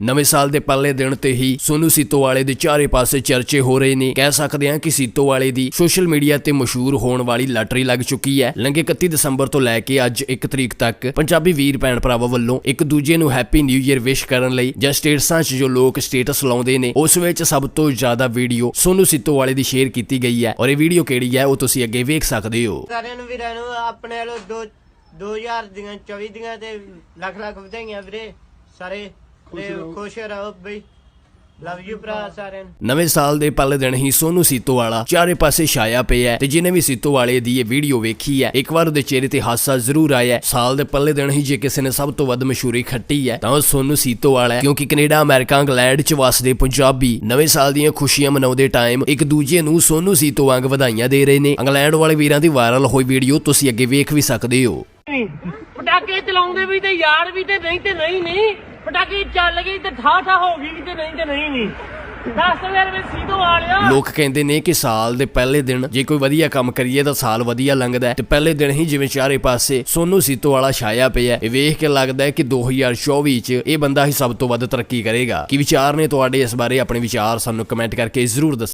ਨਵੇਂ ਸਾਲ ਦੇ ਪਹਿਲੇ ਦਿਨ ਤੇ ਹੀ ਸੋਨੂ ਸੀਤੋਵਾਲੇ ਦੇ ਚਾਰੇ ਪਾਸੇ ਚਰਚੇ ਹੋ ਰਹੇ ਨੇ। ਕਹਿ ਸਕਦੇ ਹਾਂ ਕਿ ਸੀਤੋਵਾਲੇ ਦੀ ਸੋਸ਼ਲ ਮੀਡੀਆ ਤੇ ਮਸ਼ਹੂਰ ਹੋਣ ਵਾਲੀ ਲਾਟਰੀ ਲੱਗ ਚੁੱਕੀ ਹੈ। ਲੰਘੇ 31 ਦਸੰਬਰ ਤੋਂ ਲੈ ਕੇ ਅੱਜ 1 ਤਰੀਕ ਤੱਕ ਪੰਜਾਬੀ ਵੀਰ ਭੈਣ ਭਰਾਵਾਂ ਵੱਲੋਂ ਇੱਕ ਦੂਜੇ ਨੂੰ ਹੈਪੀ ਨਿਊ ਈਅਰ ਵਿਸ਼ ਕਰਨ ਲਈ ਜਾਂ ਸਟੇਟਸਾਂ 'ਚ ਜੋ ਲੋਕ ਸਟੇਟਸ ਲਾਉਂਦੇ ਨੇ, ਉਸ ਵਿੱਚ ਸਭ ਤੋਂ ਜ਼ਿਆਦਾ ਵੀਡੀਓ ਸੋਨੂ ਸੀਤੋਵਾਲੇ ਦੀ ਸ਼ੇਅਰ ਕੀਤੀ ਗਈ ਹੈ। ਔਰ ਇਹ ਵੀਡੀਓ ਕਿਹੜੀ ਹੈ, ਉਹ ਤੁਸੀਂ ਅੱਗੇ ਵੇਖ ਸਕਦੇ ਹੋ। ਸਾਰਿਆਂ ਨੂੰ ਵੀਰਾਂ ਨੂੰ ਆਪਣੇ ਵੱਲੋਂ ਦੋ 2000 ਦੀਆਂ 24 ਦੀਆਂ ਤੇ ਲੱਖ ਲੱਖ ਵਧਾਈਆਂ ਵੀਰੇ ਸਾਰੇ। ਤੇ ਖੁਸ਼ ਰਹੋ ਬਈ। ਲਵ ਯੂ ਭਰਾ ਸਾਰਿਆਂ ਨੂੰ। ਨਵੇਂ ਸਾਲ ਦੇ ਪਹਿਲੇ ਦਿਨ ਹੀ ਸੋਨੂ ਸੀਤੋਵਾਲਾ ਚਾਰੇ ਪਾਸੇ ਛਾਇਆ ਪਿਆ ਹੈ ਤੇ ਜਿਨੇ ਵੀ ਸੀਤੋਵਾਲੇ ਦੀ ਇਹ ਵੀਡੀਓ ਵੇਖੀ ਹੈ ਇੱਕ ਵਾਰ ਉਹਦੇ ਚਿਹਰੇ ਤੇ ਹਾਸਾ ਜ਼ਰੂਰ ਆਇਆ ਹੈ। ਸਾਲ ਦੇ ਪਹਿਲੇ ਦਿਨ ਹੀ ਜੇ ਕਿਸੇ ਨੇ ਸਭ ਤੋਂ ਵੱਧ ਮਸ਼ਹੂਰੀ ਖੱਟੀ ਹੈ ਤਾਂ ਉਹ ਸੋਨੂ ਸੀਤੋਵਾਲਾ ਹੈ ਕਿਉਂਕਿ ਕੈਨੇਡਾ ਅਮਰੀਕਾ ਇੰਗਲੈਂਡ ਚ ਵਸਦੇ ਪੰਜਾਬੀ ਨਵੇਂ ਸਾਲ ਦੀਆਂ ਖੁਸ਼ੀਆਂ ਮਨਾਉਂਦੇ ਟਾਈਮ ਇੱਕ ਦੂਜੇ ਨੂੰ ਸੋਨੂ ਸੀਤੋ ਵਾਂਗ ਵਧਾਈਆਂ ਦੇ ਰਹੇ ਨੇ। ਇੰਗਲੈਂਡ ਵਾਲੇ ਵੀਰਾਂ ਦੀ ਵਾਇਰਲ ਹੋਈ ਵੀਡੀਓ ਤੁਸੀਂ ਅੱਗੇ ਵੇਖ ਵੀ ਸਕਦੇ ਹੋ। ਪਟਾਕੇ ਚਲਾਉਂਦੇ ਵੀ ਤੇ ਯਾਰ ਵੀ ਤੇ ਨਹੀਂ ਤੇ ਨਹੀਂ ਨਹੀਂ। ਪਟਾਕੇ ਚੱਲ ਗਏ ਤੇ ਠਾ ਠਾ ਹੋ ਗਈ ਤੇ ਨਹੀਂ ਤੇ ਨਹੀਂ ਨਹੀਂ ਲੋਕ ਕਹਿੰਦੇ ਨੇ ਕਿ ਸਾਲ ਦੇ ਪਹਿਲੇ ਦਿਨ ਜੇ ਕੋਈ ਵਧੀਆ ਕੰਮ ਕਰੀਏ ਤਾਂ ਸਾਲ ਵਧੀਆ ਲੰਘਦਾ ਤੇ ਪਹਿਲੇ ਦਿਨ ਹੀ ਜਿਵੇਂ ਚਾਰੇ ਪਾਸੇ ਸੋਨੂ ਸੀਤੋ ਵਾਲਾ ਛਾਇਆ ਪਿਆ ਇਹ ਵੇਖ ਕੇ ਲੱਗਦਾ ਹੈ ਕਿ 2024 ਚ ਇਹ ਬੰਦਾ ਹੀ ਸਭ ਤੋਂ ਵੱਧ ਤਰੱਕੀ ਕਰੇਗਾ। ਕੀ ਵਿਚਾਰ ਨੇ ਤੁਹਾਡੇ ਇਸ ਬਾਰੇ? ਆਪਣੇ ਵਿਚਾਰ ਸਾਨੂੰ ਕਮੈਂਟ ਕਰਕੇ ਜ਼ਰੂਰ ਦੱਸੋ।